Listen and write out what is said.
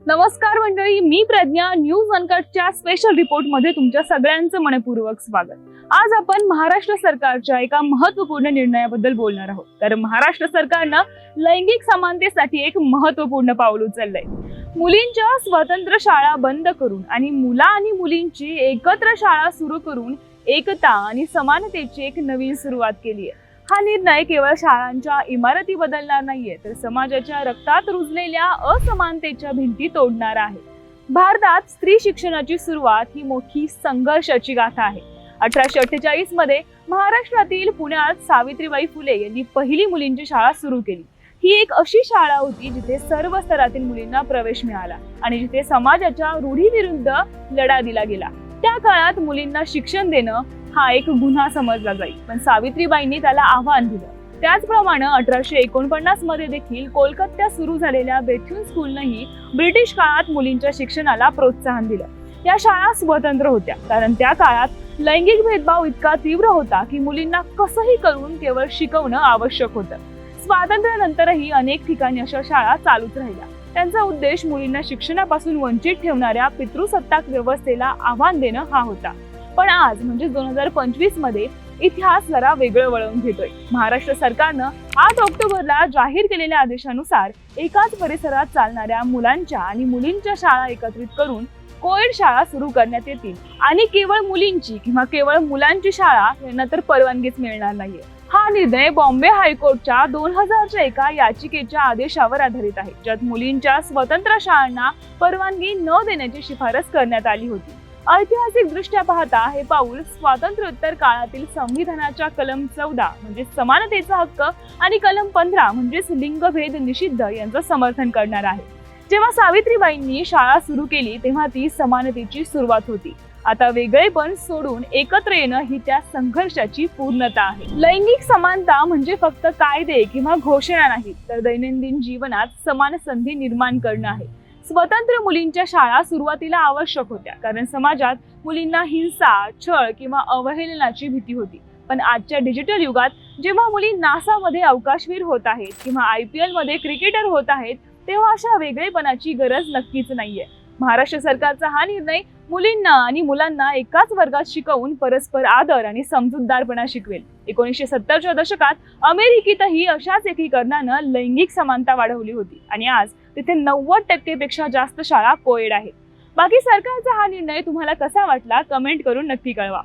नमस्कार मंडळी मी प्रज्ञा. न्यूज अनकटच्या स्पेशल रिपोर्टमध्ये तुमच्या सगळ्यांचं मनपूर्वक स्वागत. आज आपण महाराष्ट्र सरकारच्या एका महत्त्वपूर्ण निर्णयाबद्दल बोलणार आहोत. तर महाराष्ट्र सरकारनं लैंगिक समानतेसाठी एक महत्त्वपूर्ण पाऊल उचललंय. मुलींच्या स्वतंत्र शाळा बंद करून आणि मुला आणि मुलींची एकत्र शाळा सुरू करून एकता आणि समानतेची एक नवीन सुरुवात केली आहे हा निर्णय केवळ शाळांच्या इमारती बदलणार नाहीये तर समाजाच्या रक्तात रुजलेल्या असमानतेच्या भिंती तोडणार आहे. भारतात स्त्री शिक्षणाची सुरुवात ही मोठी संघर्षाची गाथा आहे. अठराशे अठ्ठेचाळीसमध्ये महाराष्ट्रातील पुण्यात सावित्रीबाई फुले यांनी पहिली मुलींची शाळा सुरू केली. ही एक अशी शाळा होती जिथे सर्व स्तरातील मुलींना प्रवेश मिळाला आणि जिथे समाजाच्या रूढीविरुद्ध लढा दिला गेला. त्या काळात मुलींना शिक्षण देणं हा एक गुन्हा समजला जाईल. पण सावित्रीबाईंनी त्याला आव्हान दिलं. त्याचप्रमाणे अठराशे एकोणपन्नासमध्ये देखील कोलकात्यात सुरू झालेल्या बेथ्यून स्कूलनंही ब्रिटिश काळात मुलींच्या शिक्षणाला प्रोत्साहन दिलं. या शाळा स्वतंत्र होत्या. कारण त्या काळात लैंगिक भेदभाव इतका तीव्र होता की मुलींना कसंही करून केवळ शिकवणं आवश्यक होतं. स्वातंत्र्यानंतरही अनेक ठिकाणी अशा शाळा चालूच राहिल्या. त्यांचा उद्देश मुलींना शिक्षणापासून वंचित ठेवणाऱ्या पितृसत्ताक व्यवस्थेला आव्हान देणं हा होता. पण आज म्हणजे दोन हजार पंचवीसमध्ये इतिहास जरा वेगळं वळवून घेतोय. महाराष्ट्र सरकारनं आठ ऑक्टोबरला जाहीर केलेल्या आदेशानुसार एकाच परिसरात चालणाऱ्या मुलांच्या आणि मुलींच्या शाळा एकत्रित करून कोविड शाळा सुरू करण्यात येतील. आणि केवळ मुलींची किंवा केवळ मुलांची शाळा यांना तर परवानगीच मिळणार नाहीये. हा निर्णय बॉम्बे हायकोर्टच्या दोन हजारच्या एका याचिकेच्या आदेशावर आधारित आहे. ज्यात मुलींच्या स्वतंत्र शाळांना परवानगी न देण्याची शिफारस करण्यात आली होती. ऐतिहासिक दृष्ट्या पाहता हे पाऊल स्वातंत्र्योत्तर काळातील संविधानाच्या कलम चौदा म्हणजे समानतेचा हक्क आणि कलम पंधरा म्हणजेच लिंगभेद निषिद्ध यांचं समर्थन करणार आहे. जेव्हा सावित्रीबाईंनी शाळा सुरू केली तेव्हा ती समानतेची सुरुवात होती. आता वेगळेपण सोडून एकत्र येणं ही त्या संघर्षाची पूर्णता आहे. लैंगिक समानता म्हणजे फक्त कायदे किंवा घोषणा नाही तर दैनंदिन जीवनात समान संधी निर्माण करणं आहे. स्वतंत्र मुलींच्या शाळा सुरुवातीला आवश्यक होत्या. कारण समाजात मुलींना हिंसा छळ किंवा अवहेलनाची भीती होती. पण आजच्या डिजिटल युगात जेव्हा मुली नासामध्ये अवकाशवीर होत आहेत किंवा आय पी एलमध्ये क्रिकेटर होत आहेत तेव्हा अशा वेगळेपणाची गरज नक्कीच नाहीये. महाराष्ट्र सरकारचा हा निर्णय मुलींना आणि मुलांना एकाच वर्गात शिकवून परस्पर आदर आणि समजूतदारपणा शिकवेल. एकोणीसशे सत्तरच्या दशकात अमेरिकेतही अशाच एकीकरणानं लैंगिक समानता वाढवली होती आणि आज तिथे नव्वद टक्केपेक्षा जास्त शाळा कोएड आहेत. बाकी सरकारचा हा निर्णय तुम्हाला कसा वाटला? कमेंट करून नक्की कळवा.